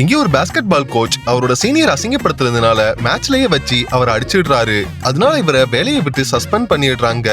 இங்கே ஒரு basketball coach அவரோட சீனியர் அசிங்கப்படுத்துறதுனால மேட்ச்லயே வச்சு அவரை அடிச்சிடுறாரு. அதனால இவரை வேலையை விட்டு சஸ்பெண்ட் பண்ணிடுறாங்க.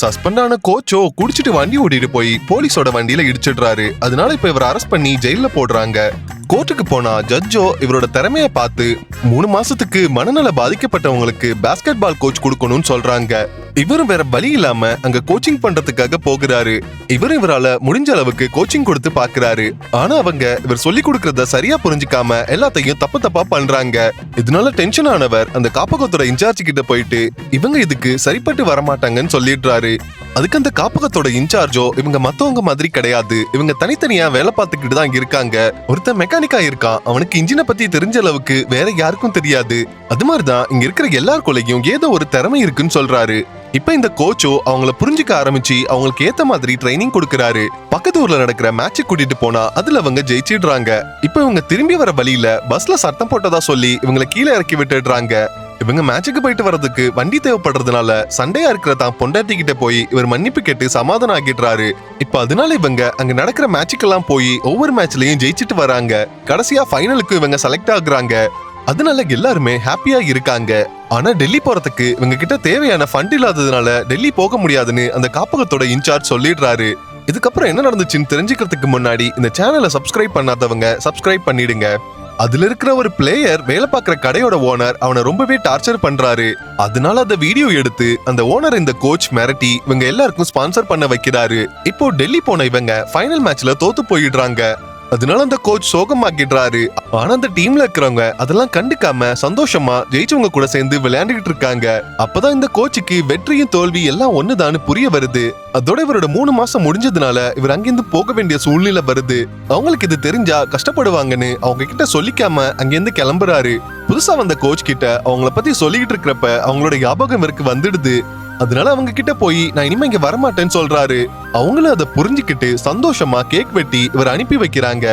சஸ்பெண்ட் ஆன கோச்சோ குடிச்சிட்டு வண்டி ஓட்டிட்டு போய் போலீஸோட வண்டியில இடிச்சிடுறாரு. அதனால இப்ப இவரை அரெஸ்ட் பண்ணி ஜெயில போடுறாங்க. கோர்ட்டுக்கு போனா ஜட்ஜோ இவரோட திறமைய பார்த்து மூணு மாசத்துக்கு மனநல பாதிக்கப்பட்டவங்களுக்கு பேஸ்கெட் பால் கோச் கொடுக்கணும்னு சொல்றாங்க. இவரும் வேற வழி இல்லாம அங்க கோச்சிங் பண்றதுக்காக போகிறாரு. இவரும் இவரால முடிஞ்ச அளவுக்கு கோச்சிங் கொடுத்து பாக்குறாரு. ஆனா அவங்க இவர் சொல்லி கொடுக்கறத சரியா புரிஞ்சுக்காம எல்லாத்தையும் தப்பு தப்பா பண்றாங்க. இதனால டென்ஷன் ஆனவர் அந்த காப்பகத்தோட இன்சார்ஜ் கிட்ட போயிட்டு இவங்க இதுக்கு சரிப்பட்டு வரமாட்டாங்கன்னு சொல்லிடுறாரு. அதுக்கு அந்த காப்பகத்தோட இன்சார்ஜோ இவங்க மத்தவங்க மாதிரி கிடையாது. இவங்க தனித்தனியா வேலை பார்த்துக்கிட்டு தான் இருக்காங்க. ஒருத்தன் மெக்கானிக்கா இருக்கான் அவனுக்கு இன்ஜினை பத்தி தெரிஞ்ச அளவுக்கு வேற யாருக்கும் தெரியாது. அது மாதிரிதான் இங்க இருக்கிற எல்லாருக்குள்ளையும் ஏதோ ஒரு திறமை இருக்குன்னு சொல்றாரு. இப்ப இந்த கோச்சோ அவங்கள புரிஞ்சுக்க ஆரம்பிச்சு அவங்களுக்கு ஏத்த மாதிரி ட்ரைனிங் கொடுக்கறாரு. பக்கத்து ஊர்ல நடக்கிற மேட்ச் கூட்டிட்டு போனா அதுல அவங்க ஜெயிச்சிடுறாங்க. இப்ப இவங்க திரும்பி வர வழியில பஸ்ல சத்தம் போட்டதா சொல்லி இவங்களை கீழே இறக்கி விட்டுடுறாங்க. இவங்க மேட்சுக்கு போயிட்டு வர்றதுக்கு வண்டி தேவைப்படுறதுனால சண்டையா இருக்கிற தான் பொண்டாட்டி கிட்ட போய் இவர் மன்னிப்பு கேட்டு சமாதானம் ஆகிடுறாரு. இப்ப அதனால இவங்க அங்க நடக்கிற மேட்சுக்கெல்லாம் போய் ஒவ்வொரு மேட்ச்லயும் ஜெயிச்சிட்டு வராங்க. கடைசியா ஃபைனலுக்கு இவங்க செலக்ட் ஆகுறாங்க. அதனால எல்லாருமே ஹாப்பியா இருக்காங்க. ஆனா டெல்லி போறதுக்கு இவங்க கிட்ட தேவையான ஃபண்ட் இல்லாததுனால டெல்லி போக முடியாதுன்னு அந்த காப்பகத்தோட இன்சார்ஜ் சொல்லிடுறாரு. இதுக்கப்புறம் என்ன நடந்துச்சுன்னு தெரிஞ்சுக்கிறதுக்கு முன்னாடி இந்த சேனலை சப்ஸ்கிரைப் பண்ணாதவங்க சப்ஸ்கிரைப் பண்ணிடுங்க. அதுல இருக்கிற ஒரு பிளேயர் வேலை பார்க்குற கடையோட ஓனர் அவனை ரொம்பவே டார்ச்சர் பண்றாரு. அதனால அந்த வீடியோ எடுத்து அந்த ஓனர் இந்த கோச் மிரட்டி இவங்க எல்லாருக்கும் ஸ்பான்சர் பண்ண வைக்கிறாரு. இப்போ டெல்லி போன இவங்க ஃபைனல் மேட்ச்ல தோத்து போயிடுறாங்க. அதனால அந்த கோச் சோகமாக்கிடுறாரு. ஆனா அந்த டீம்ல இருக்கிறவங்க அதெல்லாம் கண்டுக்காம சந்தோஷமா ஜெயிச்சவங்க கூட சேர்ந்து விளையாண்டுகிட்டு இருக்காங்க. அப்பதான் இந்த கோச்சுக்கு வெற்றியும் தோல்வி எல்லாம் ஒண்ணுதான்னு புரிய வருது. அதோட இவரோட மூணு மாசம் முடிஞ்சதுனால இவர் அங்கிருந்து போக வேண்டிய சூழ்நிலை வருது. அவங்களுக்கு இது தெரிஞ்சா கஷ்டப்படுவாங்கன்னு அவங்க கிட்ட சொல்லிக்காம அங்கிருந்து கிளம்புறாரு. புதுசா வந்த கோச் கிட்ட அவங்கள பத்தி சொல்லிக்கிட்டு இருக்கிறப்ப அவங்களோட ஞாபகம் இவருக்கு வந்துடுது. அதனால அவங்க கிட்ட போய் நான் இனிமே இங்க வரமாட்டேன்னு சொல்றாரு. அவங்களும் அதை புரிஞ்சுக்கிட்டு சந்தோஷமா கேக் வெட்டி இவர் அனுப்பி வைக்கிறாங்க.